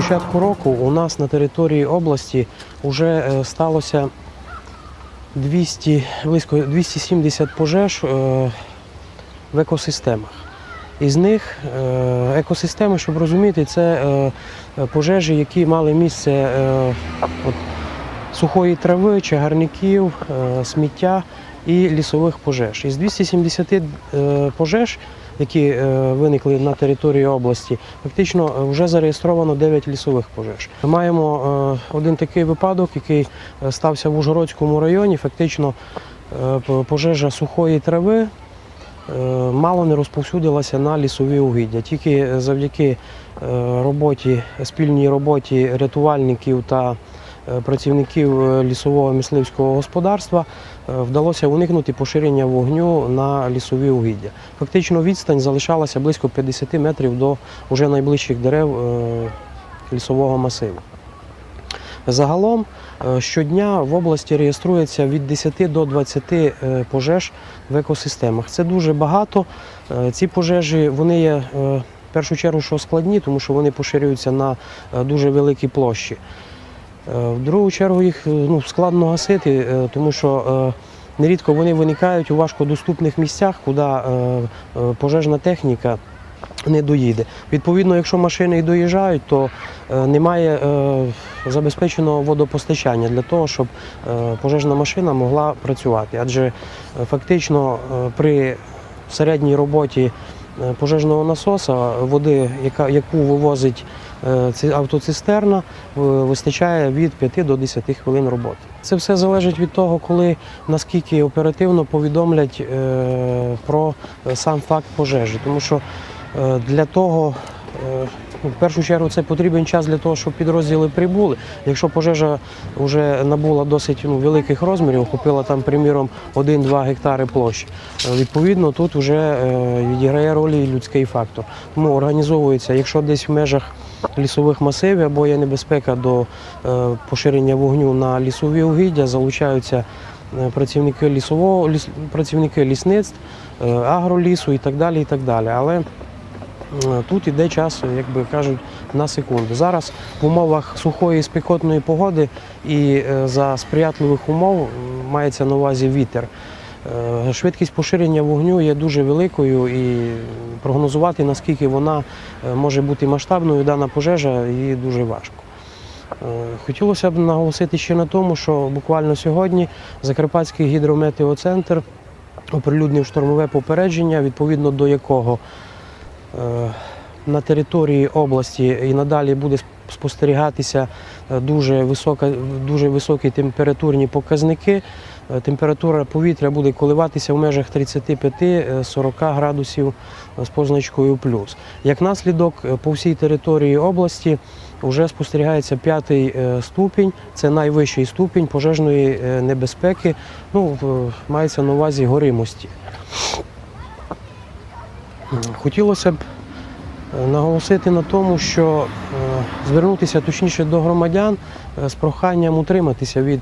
початку року у нас на території області вже сталося 200, близько 270 пожеж е, в екосистемах. Із них е, екосистеми, щоб розуміти, це е, пожежі, які мали місце е, от, сухої трави, чагарників, е, сміття і лісових пожеж. Із 270 е, пожеж, які е, виникли на території області, фактично е, вже зареєстровано 9 лісових пожеж. Маємо е, один такий випадок, який стався в Ужгородському районі. Фактично пожежа сухої трави мало не розповсюдилася на лісові угіддя. Тільки завдяки роботі, спільній роботі рятувальників та працівників е, лісового мисливського господарства е, вдалося уникнути поширення вогню на лісові угіддя. Фактично відстань залишалася близько 50 метрів до вже найближчих дерев е, лісового масиву. Загалом е, щодня в області реєструється від 10 до 20 е, пожеж в екосистемах. Це дуже багато. Е, Ці пожежі вони є е, в першу чергу що складні, тому що вони поширюються на е, дуже великі площі. Е, В другу чергу їх е, ну, складно гасити, е, тому що нерідко вони виникають у важкодоступних місцях, куди пожежна техніка не доїде. Відповідно, якщо машини і доїжджають, то немає забезпеченого водопостачання для того, щоб пожежна машина могла працювати. Адже фактично при середній роботі пожежного насоса води, яка, яку вивозить е, автоцистерна, е, вистачає від 5 до 10 хвилин роботи. Це все залежить від того, коли наскільки оперативно повідомлять е, про е, сам факт пожежі. Тому що е, для того, е, в першу чергу, це потрібен час для того, щоб підрозділи прибули. Якщо пожежа вже набула досить ну, великих розмірів, охопила там, приміром, 1-2 гектари площі, е, відповідно, тут вже е, відіграє роль і людський фактор. Тому організовується, якщо десь в межах лісових масивів або є небезпека до е, поширення вогню на лісові угіддя, залучаються працівники лісового ліс, працівники лісництв, агролісу і так далі. І так далі. Але тут іде час, як би кажуть, на секунду. Зараз в умовах сухої і спекотної погоди і е, за сприятливих умов мається на увазі вітер. Е, Швидкість поширення вогню є дуже великою і прогнозувати, наскільки вона е, може бути масштабною, дана пожежа, її дуже важко. Е, Хотілося б наголосити ще на тому, що буквально сьогодні Закарпатський гідрометеоцентр оприлюднив штормове попередження, відповідно до якого е, на території області і надалі буде спостерігатися е, дуже, висока, дуже високі температурні показники. Е, Температура повітря буде коливатися в межах 35-40 градусів е, з позначкою плюс. Як наслідок, е, по всій території області вже спостерігається п'ятий е, ступінь, це найвищий ступінь пожежної е, небезпеки, ну, мається на увазі горимості. Хотілося б е, наголосити на тому, що е, звернутися точніше до громадян е, з проханням утриматися від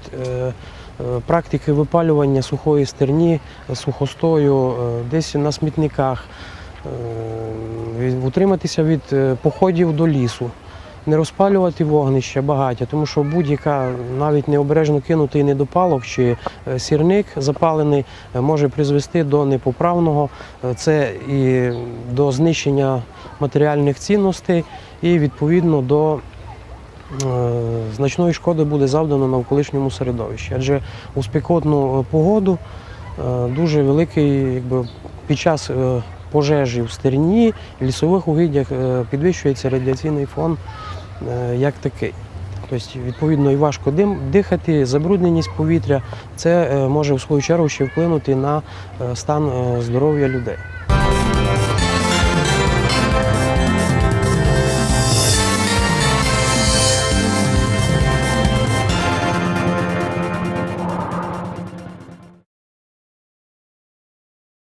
практики випалювання сухої стерні, сухостою, десь на смітниках, утриматися від походів до лісу. Не розпалювати вогнища багаття, тому що будь-яка навіть необережно кинутий недопалок чи е, сірник запалений е, може призвести до непоправного. Е, Це і до знищення матеріальних цінностей, і відповідно до значної шкоди буде завдано навколишньому середовищі. Адже у спекотну погоду дуже великий, якби під час пожежі в стерні, лісових угіддях підвищується радіаційний фон як такий. Тобто, відповідно, і важко дихати, забрудненість повітря, це е, може в свою чергу ще вплинути на е, стан е, здоров'я людей.